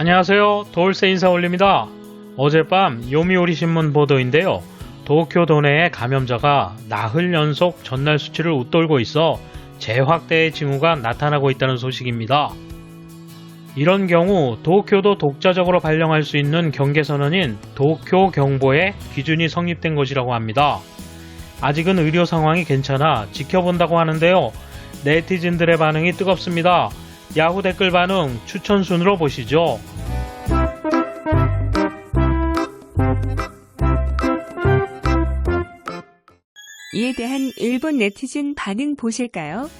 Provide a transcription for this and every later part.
안녕하세요. 도울세 인사 올립니다. 어젯밤 요미우리 신문 보도인데요. 도쿄 도내의 감염자가 나흘 연속 전날 수치를 웃돌고 있어 재확대의 징후가 나타나고 있다는 소식입니다. 이런 경우 도쿄도 독자적으로 발령할 수 있는 경계 선언인 도쿄 경보의 기준이 성립된 것이라고 합니다. 아직은 의료 상황이 괜찮아 지켜본다고 하는데요. 네티즌들의 반응이 뜨겁습니다. 야후 댓글 반응 추천 순으로 보시죠. 이에 대한 일본 네티즌 반응 보실까요?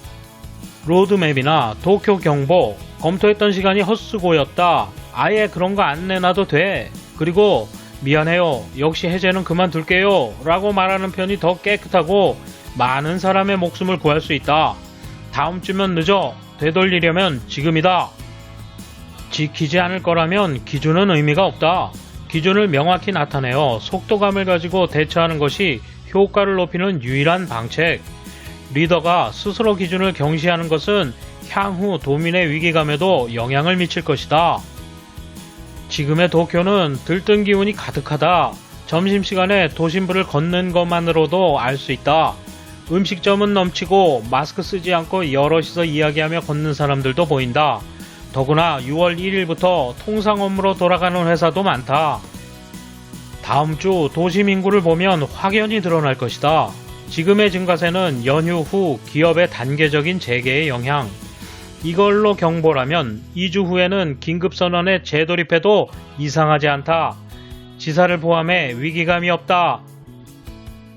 로드맵이나 도쿄 경보 검토했던 시간이 헛수고였다. 아예 그런 거 안 내놔도 돼. 그리고 미안해요. 역시 해제는 그만둘게요. 라고 말하는 편이 더 깨끗하고 많은 사람의 목숨을 구할 수 있다. 다음 주면 늦어. 되돌리려면 지금이다. 지키지 않을 거라면 기준은 의미가 없다. 기준을 명확히 나타내어 속도감을 가지고 대처하는 것이 효과를 높이는 유일한 방책. 리더가 스스로 기준을 경시하는 것은 향후 도민의 위기감에도 영향을 미칠 것이다. 지금의 도쿄는 들뜬 기운이 가득하다. 점심시간에 도심부를 걷는 것만으로도 알 수 있다. 음식점은 넘치고 마스크 쓰지 않고 여럿이서 이야기하며 걷는 사람들도 보인다. 더구나 6월 1일부터 통상 업무로 돌아가는 회사도 많다. 다음 주 도심 인구를 보면 확연히 드러날 것이다. 지금의 증가세는 연휴 후 기업의 단계적인 재개의 영향. 이걸로 경보라면 2주 후에는 긴급선언에 재돌입해도 이상하지 않다. 지사를 포함해 위기감이 없다.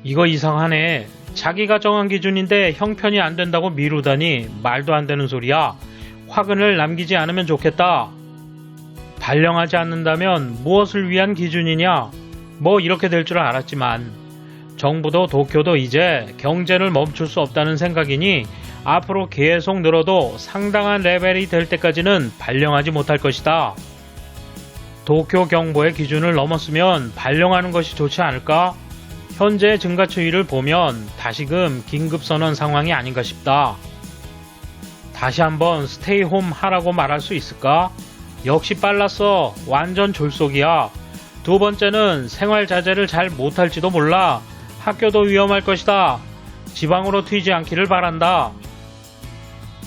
이거 이상하네. 자기가 정한 기준인데 형편이 안 된다고 미루다니 말도 안 되는 소리야. 화근을 남기지 않으면 좋겠다. 발령하지 않는다면 무엇을 위한 기준이냐? 뭐 이렇게 될 줄 알았지만 정부도 도쿄도 이제 경제를 멈출 수 없다는 생각이니 앞으로 계속 늘어도 상당한 레벨이 될 때까지는 발령하지 못할 것이다. 도쿄 경보의 기준을 넘었으면 발령하는 것이 좋지 않을까? 현재 증가 추이를 보면 다시금 긴급선언 상황이 아닌가 싶다. 다시 한번 스테이홈 하라고 말할 수 있을까? 역시 빨랐어. 완전 졸속이야. 두 번째는 생활 자제를 잘 못할지도 몰라. 학교도 위험할 것이다. 지방으로 튀지 않기를 바란다.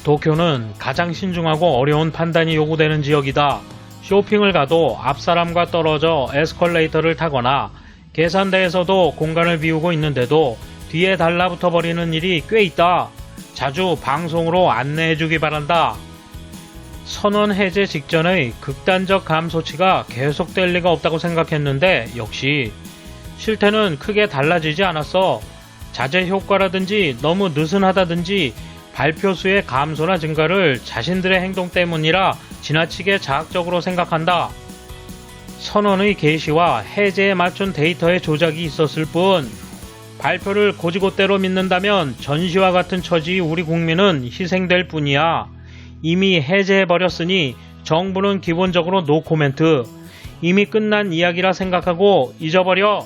도쿄는 가장 신중하고 어려운 판단이 요구되는 지역이다. 쇼핑을 가도 앞 사람과 떨어져 에스컬레이터를 타거나 계산대에서도 공간을 비우고 있는데도 뒤에 달라붙어 버리는 일이 꽤 있다. 자주 방송으로 안내해 주기 바란다. 선언 해제 직전의 극단적 감소치가 계속될 리가 없다고 생각했는데 역시 실태는 크게 달라지지 않았어. 자제 효과라든지 너무 느슨하다든지 발표 수의 감소나 증가를 자신들의 행동 때문이라 지나치게 자학적으로 생각한다. 선언의 개시와 해제에 맞춘 데이터의 조작이 있었을 뿐 발표를 고지고대로 믿는다면 전시와 같은 처지 우리 국민은 희생될 뿐이야. 이미 해제해버렸으니 정부는 기본적으로 노 코멘트. 이미 끝난 이야기라 생각하고 잊어버려.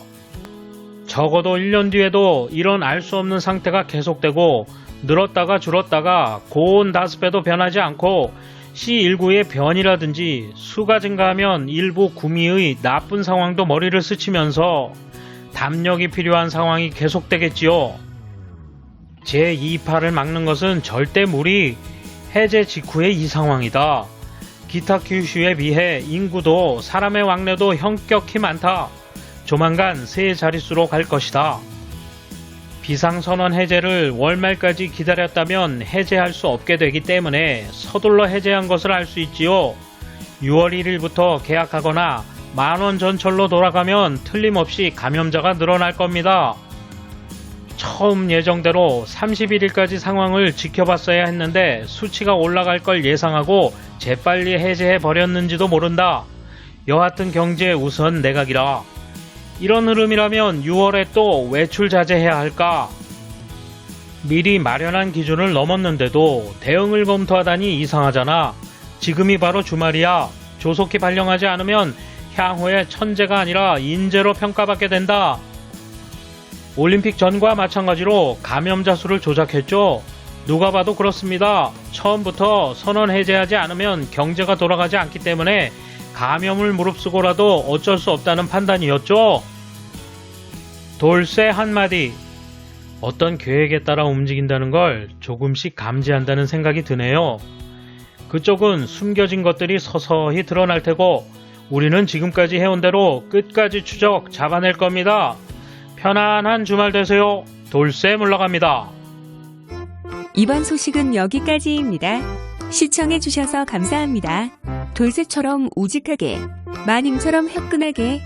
적어도 1년 뒤에도 이런 알 수 없는 상태가 계속되고 늘었다가 줄었다가 고온 다습에도 변하지 않고 C19의 변이라든지 수가 증가하면 일부 구미의 나쁜 상황도 머리를 스치면서 담력이 필요한 상황이 계속되겠지요. 제2파를 막는 것은 절대 무리 해제 직후의 이 상황이다. 기타 규슈에 비해 인구도 사람의 왕래도 현격히 많다. 조만간 세 자릿수로 갈 것이다. 비상선언 해제를 월말까지 기다렸다면 해제할 수 없게 되기 때문에 서둘러 해제한 것을 알 수 있지요. 6월 1일부터 계약하거나 만원 전철로 돌아가면 틀림없이 감염자가 늘어날 겁니다. 처음 예정대로 31일까지 상황을 지켜봤어야 했는데 수치가 올라갈 걸 예상하고 재빨리 해제해 버렸는지도 모른다. 여하튼 경제 우선 내각이라. 이런 흐름이라면 6월에 또 외출 자제해야 할까? 미리 마련한 기준을 넘었는데도 대응을 검토하다니 이상하잖아. 지금이 바로 주말이야. 조속히 발령하지 않으면 향후에 천재가 아니라 인재로 평가받게 된다. 올림픽 전과 마찬가지로 감염자 수를 조작했죠. 누가 봐도 그렇습니다. 처음부터 선언 해제하지 않으면 경제가 돌아가지 않기 때문에 감염을 무릅쓰고라도 어쩔 수 없다는 판단이었죠. 돌쇠 한마디. 어떤 계획에 따라 움직인다는 걸 조금씩 감지한다는 생각이 드네요. 그쪽은 숨겨진 것들이 서서히 드러날 테고 우리는 지금까지 해온 대로 끝까지 추적 잡아낼 겁니다. 편안한 주말 되세요. 돌쇠 물러갑니다. 이번 소식은 여기까지입니다. 시청해주셔서 감사합니다. 돌쇠처럼 우직하게, 마님처럼 화끈하게